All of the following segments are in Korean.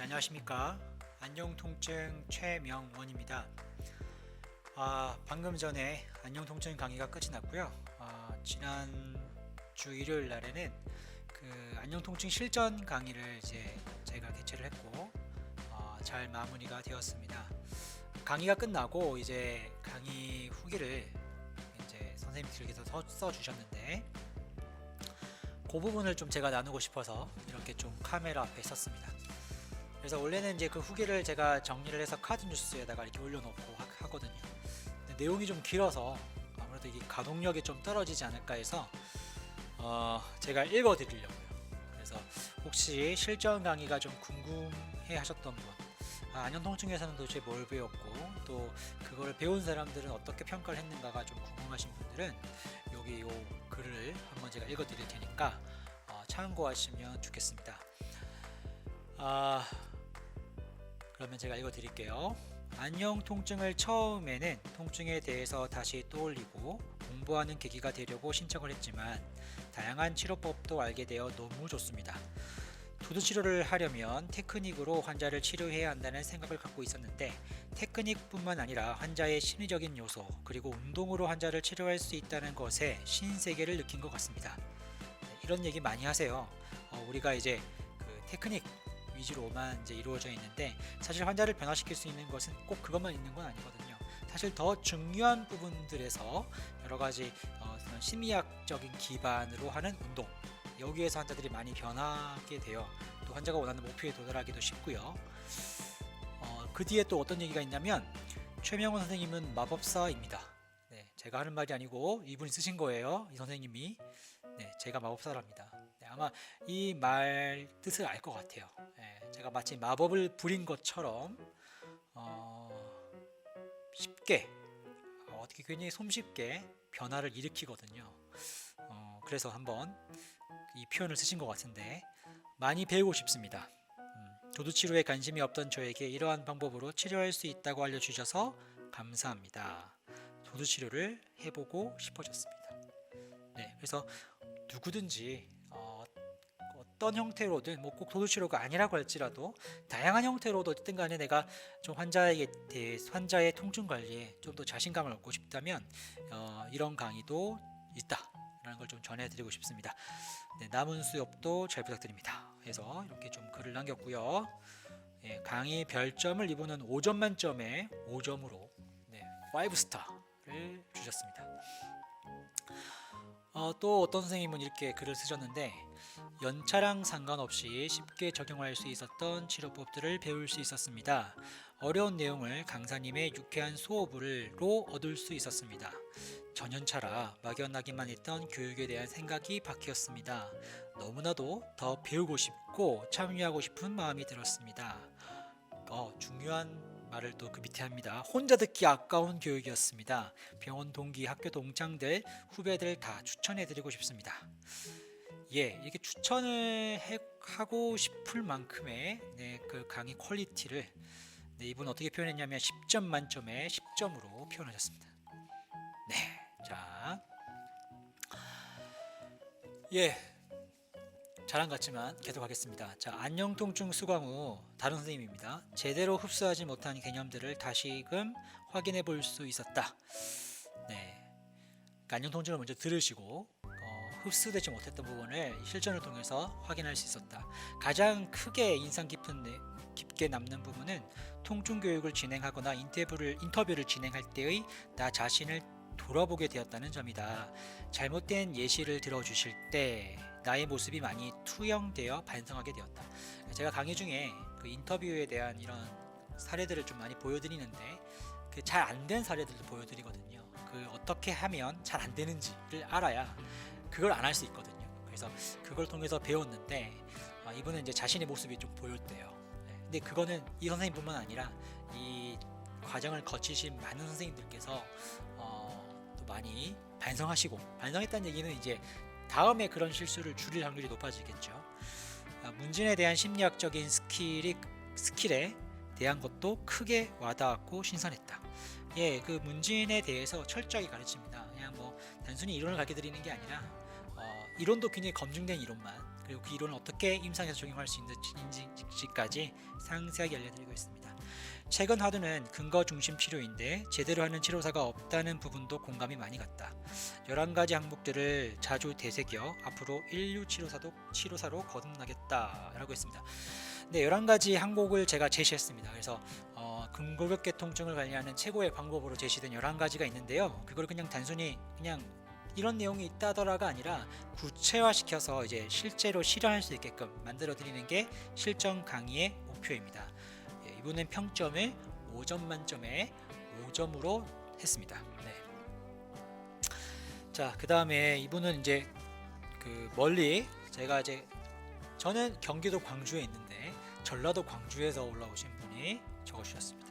안녕하십니까 안녕 통증 최명원입니다. 아, 방금 전에 안녕 통증 강의가 끝이 났고요. 아, 지난 주 일요일 날에는 그 안녕 통증 실전 강의를 이제 제가 개최를 했고 아, 잘 마무리가 되었습니다. 강의가 끝나고 이제 강의 후기를 이제 선생님들께서 써, 써 주셨는데 그 부분을 좀 제가 나누고 싶어서 이렇게 좀 카메라 앞에 섰습니다. 그래서 원래는 이제 그 후기를 제가 정리를 해서 카드 뉴스에다가 이렇게 올려놓고 하, 하거든요. 근데 내용이 좀 길어서 아무래도 이게 가동력이 좀 떨어지지 않을까 해서 어, 제가 읽어드리려고요. 그래서 혹시 실전 강의가 좀 궁금해 하셨던 분, 아, 안현통증에서는 도대체 뭘 배웠고 또 그걸 배운 사람들은 어떻게 평가를 했는가가 좀 궁금하신 분들은 여기 요 글을 한번 제가 읽어드릴 테니까 어, 참고하시면 좋겠습니다. 아, 그러면 제가 읽어 드릴게요. 안녕 통증을 처음에는 통증에 대해서 다시 떠올리고 공부하는 계기가 되려고 신청을 했지만 다양한 치료법도 알게 되어 너무 좋습니다. 두두 치료를 하려면 테크닉으로 환자를 치료해야 한다는 생각을 갖고 있었는데 테크닉뿐만 아니라 환자의 심리적인 요소 그리고 운동으로 환자를 치료할 수 있다는 것에 신세계를 느낀 것 같습니다. 네, 이런 얘기 많이 하세요. 어, 우리가 이제 그 테크닉 위주로만 이제 이루어져 있는데 사실 환자를 변화시킬 수 있는 것은 꼭 그것만 있는 건 아니거든요. 사실 더 중요한 부분들에서 여러 가지 어, 심리학적인 기반으로 하는 운동 여기에서 환자들이 많이 변하게 돼요. 또 환자가 원하는 목표에 도달하기도 쉽고요. 어, 그 뒤에 또 어떤 얘기가 있냐면 최명원 선생님은 마법사입니다. 네, 제가 하는 말이 아니고 이분이 쓰신 거예요. 이 선생님이 네, 제가 마법사랍니다. 네, 아마 이 말 뜻을 알 것 같아요. 네, 제가 마치 마법을 부린 것처럼 어, 쉽게 어, 어떻게 굉장히 손쉽게 변화를 일으키거든요. 어, 그래서 한번 이 표현을 쓰신 것 같은데 많이 배우고 싶습니다. 음, 도두 치료에 관심이 없던 저에게 이러한 방법으로 치료할 수 있다고 알려주셔서 감사합니다. 도두 치료를 해보고 싶어졌습니다. 네, 그래서 누구든지 어, 어떤 형태로든 뭐 꼭 도두 치료가 아니라고 할지라도 다양한 형태로도 어쨌든 간에 내가 좀 환자에게 대해 환자의 통증 관리에 좀 더 자신감을 얻고 싶다면 어, 이런 강의도 있다라는 걸 좀 전해드리고 싶습니다. 네, 남은 수업도 잘 부탁드립니다. 해서 이렇게 좀 글을 남겼고요. 예, 강의 별점을 이분은 5점 만점에 5점으로 네, 5스타를 주셨습니다. 어, 또 어떤 선생님은 이렇게 글을 쓰셨는데 연차랑 상관없이 쉽게 적용할 수 있었던 치료법들을 배울 수 있었습니다. 어려운 내용을 강사님의 유쾌한 수업으로 얻을 수 있었습니다. 전연차라 막연하기만 했던 교육에 대한 생각이 바뀌었습니다. 너무나도 더 배우고 싶고 참여하고 싶은 마음이 들었습니다. 어, 중요한 말을 또 그 밑에 합니다. 혼자 듣기 아까운 교육이었습니다. 병원 동기, 학교 동창들, 후배들 다 추천해드리고 싶습니다. 예, 이렇게 추천을 해, 하고 싶을 만큼의 네, 그 강의 퀄리티를 네, 이분 어떻게 표현했냐면 10점 만점에 10점으로 표현하셨습니다. 네, 자, 예, 것 같지만 계속 하겠습니다. 자, 안녕 통증 수강 후 다른 선생님입니다. 제대로 흡수하지 못한 개념들을 다시금 확인해 볼 수 있었다. 네, 그러니까 안녕 통증을 먼저 들으시고 어, 흡수되지 못했던 부분을 실전을 통해서 확인할 수 있었다. 가장 크게 인상 깊은 내- 깊게 남는 부분은 통증 교육을 진행하거나 인터뷰를 인터뷰를 진행할 때의 나 자신을 돌아보게 되었다는 점이다. 잘못된 예시를 들어주실 때 나의 모습이 많이 투영되어 반성하게 되었다. 제가 강의 중에 그 인터뷰에 대한 이런 사례들을 좀 많이 보여드리는데 그 잘 안 된 사례들도 보여드리거든요. 그 어떻게 하면 잘 안 되는지를 알아야 그걸 안 할 수 있거든요. 그래서 그걸 통해서 배웠는데 아, 이분은 이제 자신의 모습이 좀 보였대요. 네, 근데 그거는 이 선생님뿐만 아니라 이 과정을 거치신 많은 선생님들께서 어, 또 많이 반성하시고 반성했다는 얘기는 이제 다음에 그런 실수를 줄일 확률이 높아지겠죠. 아, 문진에 대한 심리학적인 스킬이 스킬에 대한 것도 크게 와닿았고 신선했다. 예, 그 문진에 대해서 철저하게 가르칩니다. 그냥 뭐 단순히 이론을 가르쳐 드리는 게 아니라 어, 이론도 굉장히 검증된 이론만 그리고 그 이론을 어떻게 임상에서 적용할 수 있는지까지 상세하게 알려드리고 있습니다. 최근 화두는 근거 중심 치료인데 제대로 하는 치료사가 없다는 부분도 공감이 많이 갔다. 11가지 항목들을 자주 되새겨 앞으로 인류 치료사도 치료사로 거듭나겠다라고 했습니다. 네, 11가지 항목을 제가 제시했습니다. 그래서 어, 근골격계 통증을 관리하는 최고의 방법으로 제시된 11가지가 있는데요. 그걸 그냥 단순히 그냥 이런 내용이 있다더라가 아니라 구체화시켜서 이제 실제로 실현할 수 있게끔 만들어 드리는 게 실전 강의의 목표입니다. 예, 이분은 평점을 5점 만점에 5점으로 했습니다. 네. 자, 그 다음에 이분은 이제 그 멀리 제가 이제 저는 경기도 광주에 있는데 전라도 광주에서 올라오신 분이 적어주셨습니다.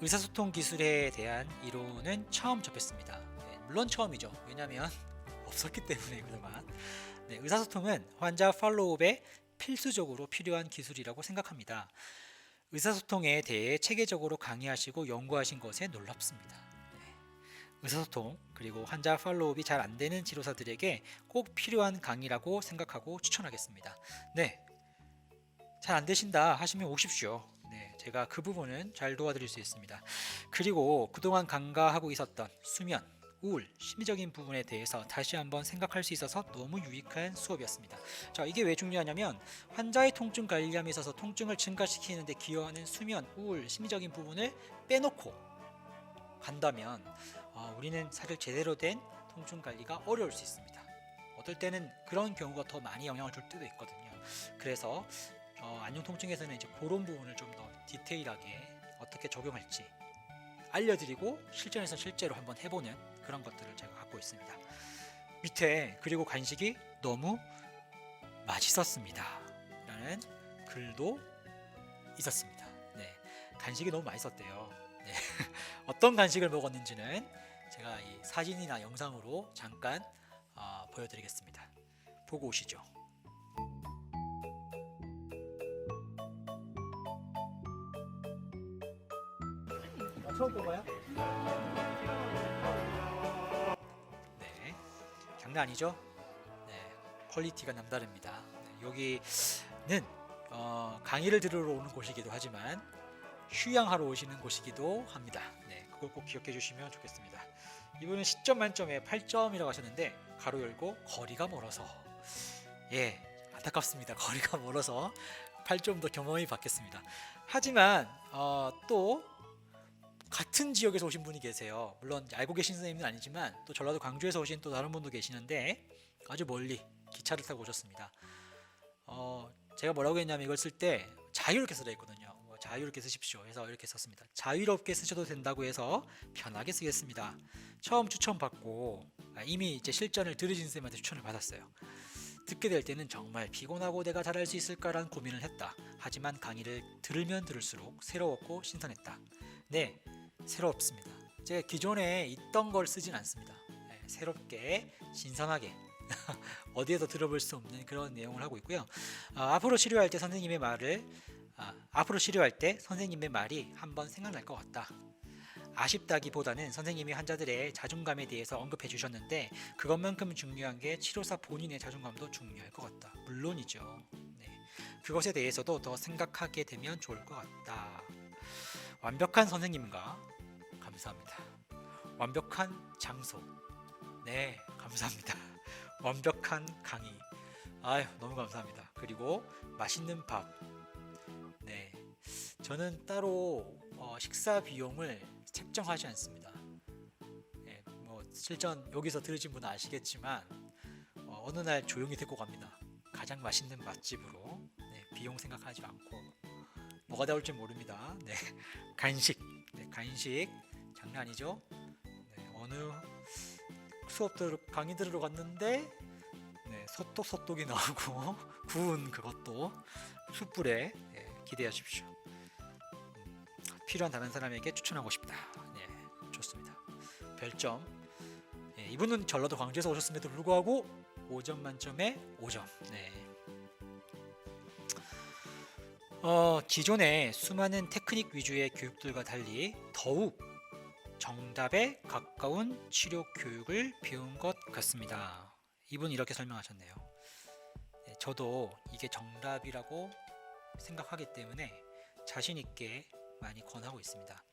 의사소통 기술에 대한 이론은 처음 접했습니다. 네, 물론 처음이죠. 왜냐하면 없었기 때문에 그동안. 네, 의사소통은 환자 팔로우업에 필수적으로 필요한 기술이라고 생각합니다. 의사소통에 대해 체계적으로 강의하시고 연구하신 것에 놀랍습니다. 네, 의사소통 그리고 환자 팔로우업이 잘 안 되는 치료사들에게 꼭 필요한 강의라고 생각하고 추천하겠습니다. 네, 잘 안 되신다 하시면 오십시오. 네, 제가 그 부분은 잘 도와드릴 수 있습니다. 그리고 그동안 간과하고 있었던 수면, 우울, 심리적인 부분에 대해서 다시 한번 생각할 수 있어서 너무 유익한 수업이었습니다. 자, 이게 왜 중요하냐면 환자의 통증 관리함에 있어서 통증을 증가시키는데 기여하는 수면, 우울, 심리적인 부분을 빼놓고 간다면 어, 우리는 사실 제대로 된 통증 관리가 어려울 수 있습니다. 어떨 때는 그런 경우가 더 많이 영향을 줄 때도 있거든요. 그래서 어, 안녕 통증에서는 이제 그런 부분을 좀 더 디테일하게 어떻게 적용할지 알려드리고 실전에서 실제로 한번 해보는 그런 것들을 제가 갖고 있습니다. 밑에 그리고 간식이 너무 맛있었습니다. 라는 글도 있었습니다. 네, 간식이 너무 맛있었대요. 네, 어떤 간식을 먹었는지는 제가 이 사진이나 영상으로 잠깐 어, 보여드리겠습니다. 보고 오시죠. 아, 처음 뽑아요? 장난 아니죠? 네, 퀄리티가 남다릅니다. 네, 여기는 어, 강의를 들으러 오는 곳이기도 하지만 휴양하러 오시는 곳이기도 합니다. 네, 그걸 꼭 기억해 주시면 좋겠습니다. 이분은 10점 만점에 8점이라고 하셨는데 가로 열고 거리가 멀어서 예 안타깝습니다. 거리가 멀어서 8점 더 경험이 받겠습니다. 하지만 어, 또 같은 지역에서 오신 분이 계세요. 물론 알고 계신 선생님은 아니지만 또 전라도 광주에서 오신 또 다른 분도 계시는데 아주 멀리 기차를 타고 오셨습니다. 어, 제가 뭐라고 했냐면 이걸 쓸 때 자유롭게 쓰라 했거든요. 뭐 자유롭게 쓰십시오. 해서 이렇게 썼습니다. 자유롭게 쓰셔도 된다고 해서 편하게 쓰겠습니다. 처음 추천 받고 아, 이미 이제 실전을 들으신 쌤한테 추천을 받았어요. 듣게 될 때는 정말 피곤하고 내가 잘할 수 있을까라는 고민을 했다. 하지만 강의를 들으면 들을수록 새로웠고 신선했다. 네, 새롭습니다. 제가 기존에 있던 걸 쓰진 않습니다. 네, 새롭게 신선하게 어디에도 들어볼 수 없는 그런 내용을 하고 있고요. 아, 앞으로 치료할 때 선생님의 말을 아, 앞으로 치료할 때 선생님의 말이 한번 생각날 것 같다. 아쉽다기보다는 선생님이 환자들의 자존감에 대해서 언급해 주셨는데 그것만큼 중요한 게 치료사 본인의 자존감도 중요할 것 같다. 물론이죠. 네. 그것에 대해서도 더 생각하게 되면 좋을 것 같다. 완벽한 선생님과 감사합니다. 완벽한 장소. 네, 감사합니다. 완벽한 강의. 아유, 너무 감사합니다. 그리고 맛있는 밥. 네. 저는 따로 어, 식사 비용을 책정하지 않습니다. 예, 뭐 실전 여기서 들으신 분은 아시겠지만 어, 어느 날 조용히 데리고 갑니다. 가장 맛있는 맛집으로 네, 비용 생각하지 않고 뭐가 나올지 모릅니다. 네, 간식, 네, 간식 장난 아니죠? 네, 어느 수업 들 강의 들으러 갔는데 네, 소떡 소떡이 나오고 구운 그것도 숯불에 예, 기대하십시오. 음, 필요한 다른 사람에게 추천하고 싶다. 네, 좋습니다. 별점. 예, 이분은 전라도 광주에서 오셨음에도 불구하고 5점 만점에 5점. 네. 어, 기존의 수많은 테크닉 위주의 교육들과 달리 더욱 정답에 가까운 치료 교육을 배운 것 같습니다. 이분 이렇게 설명하셨네요. 네, 저도 이게 정답이라고 생각하기 때문에 자신 있게 많이 권하고 있습니다.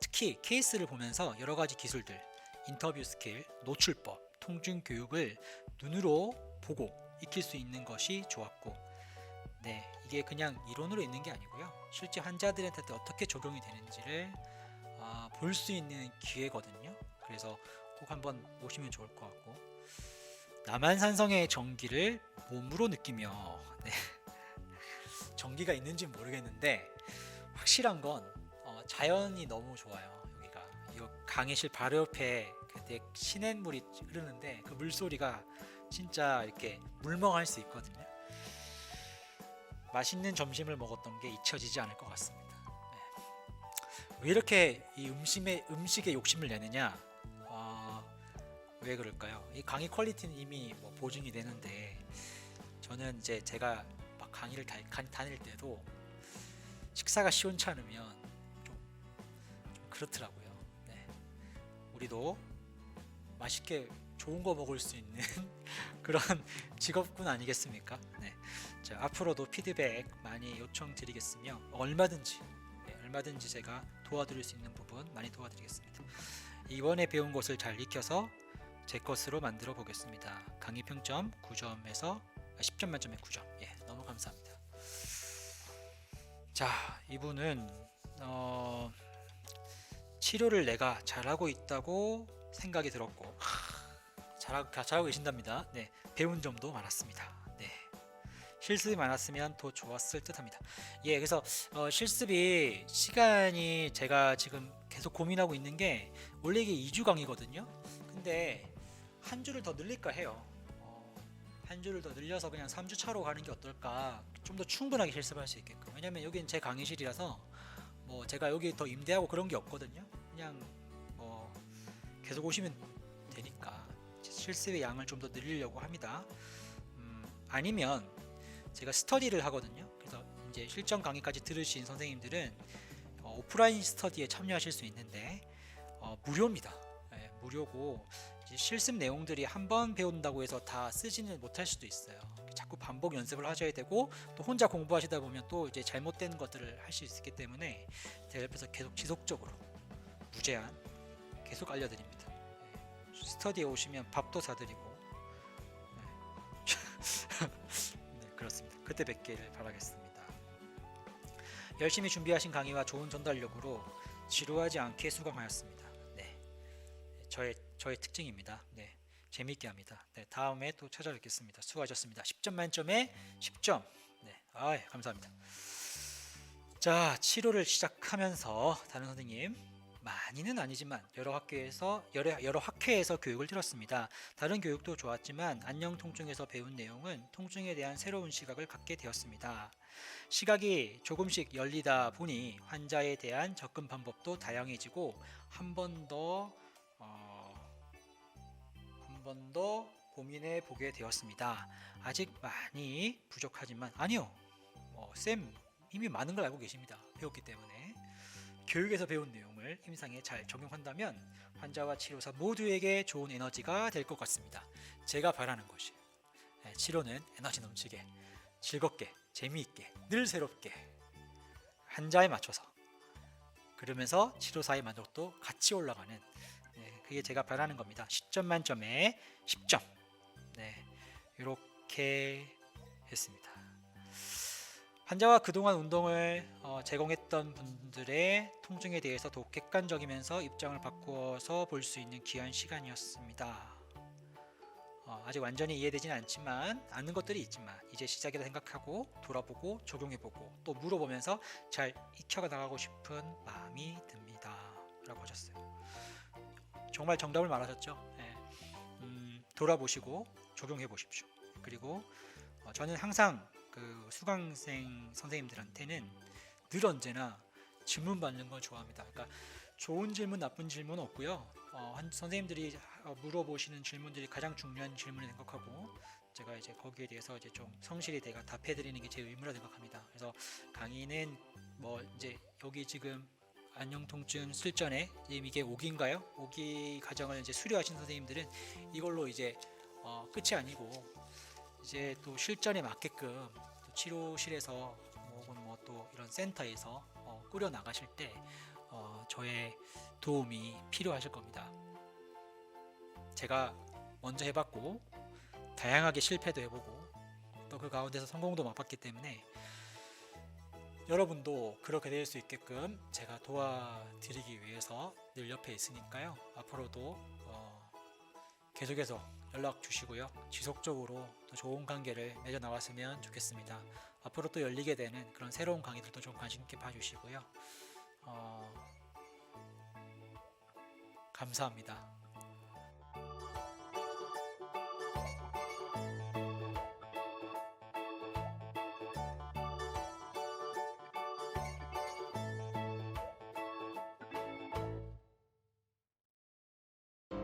특히 케이스를 보면서 여러 가지 기술들, 인터뷰 스킬, 노출법, 통중 교육을 눈으로 보고 익힐 수 있는 것이 좋았고, 네, 이게 그냥 이론으로 있는 게 아니고요. 실제 환자들한테 어떻게 적용이 되는지를 아, 볼 수 있는 기회거든요. 그래서 꼭 한번 보시면 좋을 것 같고, 남한산성의 전기를 몸으로 느끼며, 네. 전기가 있는지 는 모르겠는데 확실한 건 어, 자연이 너무 좋아요. 여기가 이 강의실 바로 옆에 그때 시냇물이 흐르는데 그 물소리가 진짜 이렇게 물멍할 수 있거든요. 맛있는 점심을 먹었던 게 잊혀지지 않을 것 같습니다. 네. 왜 이렇게 이 음식에 음식에 욕심을 내느냐? 어, 왜 그럴까요? 이 강의 퀄리티는 이미 뭐 보증이 되는데 저는 이제 제가 막 강의를 다, 강, 다닐 때도 식사가 시원치 않으면 좀, 좀 그렇더라고요. 네. 우리도 맛있게 좋은 거 먹을 수 있는 그런 직업군 아니겠습니까? 네. 자, 앞으로도 피드백 많이 요청드리겠으며 얼마든지 네, 얼마든지 제가 도와드릴 수 있는 부분 많이 도와드리겠습니다. 이번에 배운 것을 잘 익혀서 제 것으로 만들어 보겠습니다. 강의 평점 9점에서 10점 만점에 9점. 예, 너무 감사합니다. 자, 이분은 어, 치료를 내가 잘하고 있다고 생각이 들었고 하, 잘하고 잘하고 계신답니다. 네, 배운 점도 많았습니다. 네. 실습이 많았으면 더 좋았을 듯합니다. 예, 그래서 어, 실습이 시간이 제가 지금 계속 고민하고 있는 게 원래 이게 2주 강의거든요. 근데 한 주를 더 늘릴까 해요. 어, 한 주를 더 늘려서 그냥 3주 차로 가는 게 어떨까? 좀 더 충분하게 실습할 수 있게끔. 왜냐면 여기는 제 강의실이라서 뭐 제가 여기 더 임대하고 그런 게 없거든요. 그냥 뭐 계속 오시면 되니까 실습의 양을 좀 더 늘리려고 합니다. 음, 아니면 제가 스터디를 하거든요. 그래서 이제 실전 강의까지 들으신 선생님들은 어, 오프라인 스터디에 참여하실 수 있는데 어, 무료입니다. 예, 무료고 이제 실습 내용들이 한 번 배운다고 해서 다 쓰지는 못할 수도 있어요. 자꾸 반복 연습을 하셔야 되고 또 혼자 공부하시다 보면 또 이제 잘못된 것들을 할 수 있기 때문에 제가 옆에서 계속 지속적으로 무제한 계속 알려드립니다. 예, 스터디에 오시면 밥도 사드리고 네. 그때 뵙기를 바라겠습니다. 열심히 준비하신 강의와 좋은 전달력으로 지루하지 않게 수강하였습니다. 네, 저의 저의 특징입니다. 네, 재미있게 합니다. 네, 다음에 또 찾아뵙겠습니다. 수고하셨습니다. 10점 만점에 10점. 네, 아, 감사합니다. 자, 치료를 시작하면서 다른 선생님 많이는 아니지만 여러 학교에서 여러, 여러 학회에서 교육을 들었습니다. 다른 교육도 좋았지만 안녕 통증에서 배운 내용은 통증에 대한 새로운 시각을 갖게 되었습니다. 시각이 조금씩 열리다 보니 환자에 대한 접근 방법도 다양해지고 한 번더 어, 고민해 보게 되었습니다. 아직 많이 부족하지만 아니요, 어, 쌤 이미 많은 걸 알고 계십니다. 배웠기 때문에 교육에서 배운 내용을 임상에 잘 적용한다면 환자와 치료사 모두에게 좋은 에너지가 될 것 같습니다. 제가 바라는 것이 네, 치료는 에너지 넘치게 즐겁게 재미있게 늘 새롭게 환자에 맞춰서 그러면서 치료사의 만족도 같이 올라가는 네, 그게 제가 바라는 겁니다. 10점 만점에 10점 네 이렇게 했습니다. 환자와 그동안 운동을 어, 제공했던 분들의 통증에 대해서 더욱 객관적이면서 입장을 바꾸어서 볼 수 있는 귀한 시간이었습니다. 어, 아직 완전히 이해되지는 않지만 아는 것들이 있지만 이제 시작이라 생각하고 돌아보고 적용해보고 또 물어보면서 잘 익혀가 나가고 싶은 마음이 듭니다.라고 하셨어요. 정말 정답을 말하셨죠. 예. 음, 돌아보시고 적용해 보십시오. 그리고 어, 저는 항상 그 수강생 선생님들한테는 늘 언제나 질문 받는 걸 좋아합니다. 그러니까 좋은 질문, 나쁜 질문 없고요. 어, 한 선생님들이 어, 물어보시는 질문들이 가장 중요한 질문을 생각하고 제가 이제 거기에 대해서 이제 좀 성실히 내가 답해드리는 게 제 의무라 생각합니다. 그래서 강의는 뭐 이제 여기 지금 안녕 통증 실전에 이게 5기인가요? 5기 과정을 이제 수료하신 선생님들은 이걸로 이제 어, 끝이 아니고 이제 또 실전에 맞게끔 또 치료실에서 뭐 혹은 뭐또또 이런 센터에서 어, 꾸려 나가실 때 어, 저의 도움이 필요하실 겁니다. 제가 먼저 해봤고 다양하게 실패도 해보고 또 그 가운데서 성공도 맛봤기 때문에 여러분도 그렇게 될 수 있게끔 제가 도와드리기 위해서 늘 옆에 있으니까요. 앞으로도 어, 계속해서 연락 주시고요. 지속적으로 또 좋은 관계를 맺어 나갔으면 좋겠습니다. 앞으로 또 열리게 되는 그런 새로운 강의들도 좀 관심 있게 봐주시고요. 어, 감사합니다.